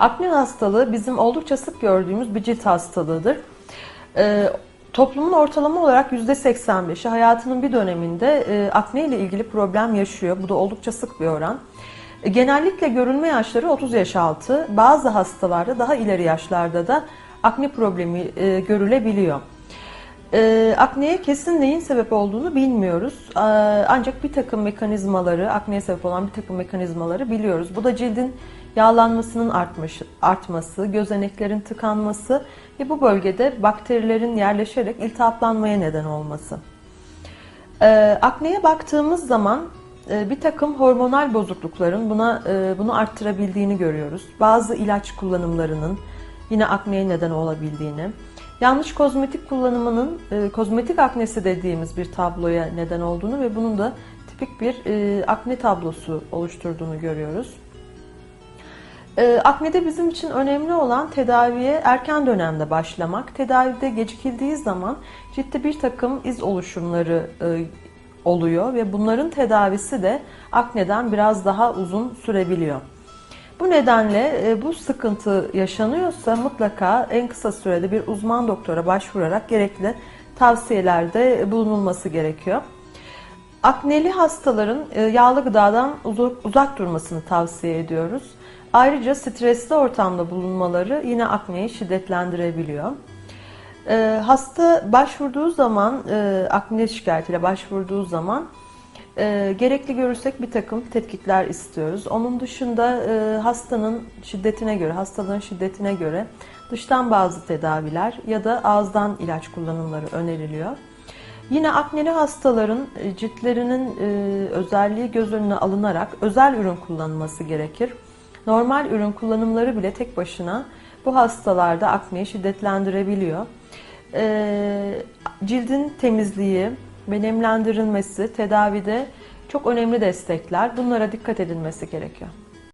Akne hastalığı bizim oldukça sık gördüğümüz bir cilt hastalığıdır. Ee, toplumun ortalama olarak %85'i hayatının bir döneminde e, akne ile ilgili problem yaşıyor. Bu da oldukça sık bir oran. E, Genellikle görülme yaşları 30 yaş altı. Bazı hastalarda daha ileri yaşlarda da akne problemi e, görülebiliyor. E, akneye kesin neyin sebep olduğunu bilmiyoruz. E, ancak bir takım mekanizmaları, akneye sebep olan bir takım mekanizmaları biliyoruz. Bu da cildin yağlanmasının artmış, artması, gözeneklerin tıkanması ve bu bölgede bakterilerin yerleşerek iltihaplanmaya neden olması. E, akneye baktığımız zaman e, bir takım hormonal bozuklukların buna e, bunu arttırabildiğini görüyoruz. Bazı ilaç kullanımlarının yine akneye neden olabildiğini, yanlış kozmetik kullanımının e, kozmetik aknesi dediğimiz bir tabloya neden olduğunu ve bunun da tipik bir e, akne tablosu oluşturduğunu görüyoruz. E, aknede bizim için önemli olan tedaviye erken dönemde başlamak. Tedavide gecikildiği zaman ciltte bir takım iz oluşumları e, oluyor ve bunların tedavisi de akneden biraz daha uzun sürebiliyor. Bu nedenle e, bu sıkıntı yaşanıyorsa mutlaka en kısa sürede bir uzman doktora başvurarak gerekli tavsiyelerde bulunulması gerekiyor. Akneli hastaların e, yağlı gıdadan uzak durmasını tavsiye ediyoruz. Ayrıca stresli ortamda bulunmaları yine akneyi şiddetlendirebiliyor. E, Hasta başvurduğu zaman, akne şikayetiyle başvurduğu zaman e, gerekli görürsek bir takım tetkikler istiyoruz. Onun dışında e, hastanın şiddetine göre, hastalığın şiddetine göre dıştan bazı tedaviler ya da ağızdan ilaç kullanımları öneriliyor. Yine akneli hastaların e, ciltlerinin e, özelliği göz önüne alınarak özel ürün kullanılması gerekir. Normal ürün kullanımları bile tek başına bu hastalarda akneyi şiddetlendirebiliyor. E, Cildin temizliği ve nemlendirilmesi tedavide çok önemli destekler. Bunlara dikkat edilmesi gerekiyor.